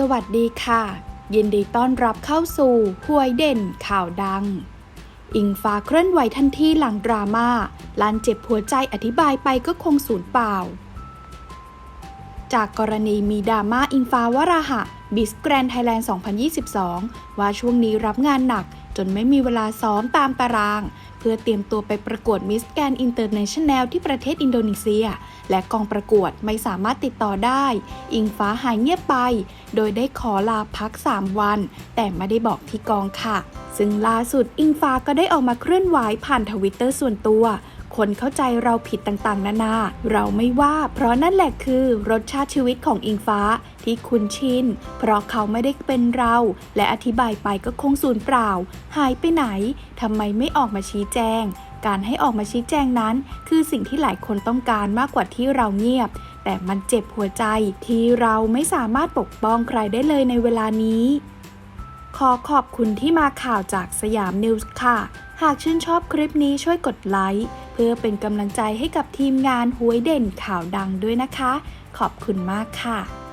สวัสดีค่ะ ยินดีต้อนรับเข้าสู่หวยเด่นข่าวดัง อิงฟ้าเคลื่อนไหวทันทีหลังดราม่าลันเจ็บหัวใจอธิบายไปก็คงสูญเปล่า จากกรณีมีดราม่าอิงฟ้าวราหะบิสแกรนไทยแลนด์ 2022 ว่าช่วงนี้รับงานหนัก จนไม่มีเวลาซ้อมตามตาราง เพื่อเตรียมตัวไปประกวดมิสแกรนอินเตอร์เนชั่นแนลที่ประเทศอินโดนีเซีย และกองประกวดไม่สามารถติดต่อได้ อิงฟ้าหายเงียบไป โดยได้ขอลาพัก 3 วัน แต่ไม่ได้บอกที่กองค่ะ ซึ่งล่าสุดอิงฟ้าก็ได้ออกมาเคลื่อนไหวผ่านทวิตเตอร์ส่วนตัว คนเข้าใจเราผิดต่างๆ นานา เราไม่ว่าเพราะนั่นแหละคือรสชาติชีวิตของอิงฟ้าที่คุณชิน เพราะเขาไม่ได้เป็นเรา และอธิบายไปก็คงสูญเปล่า หายไปไหนทำไมไม่ออกมาชี้แจง การให้ออกมาชี้แจงนั้น คือสิ่งที่หลายคนต้องการมากกว่าที่เราเงียบแต่มันเจ็บหัวใจที่เราไม่สามารถปกป้องใครได้เลยในเวลานี้ ขอขอบคุณที่มาข่าวจากสยามนิวส์ค่ะ หากชื่นชอบคลิปนี้ช่วยกดไลค์ เพื่อเป็นกำลังใจให้กับทีมงานหวยเด่นข่าวดังด้วยนะคะ ขอบคุณมากค่ะ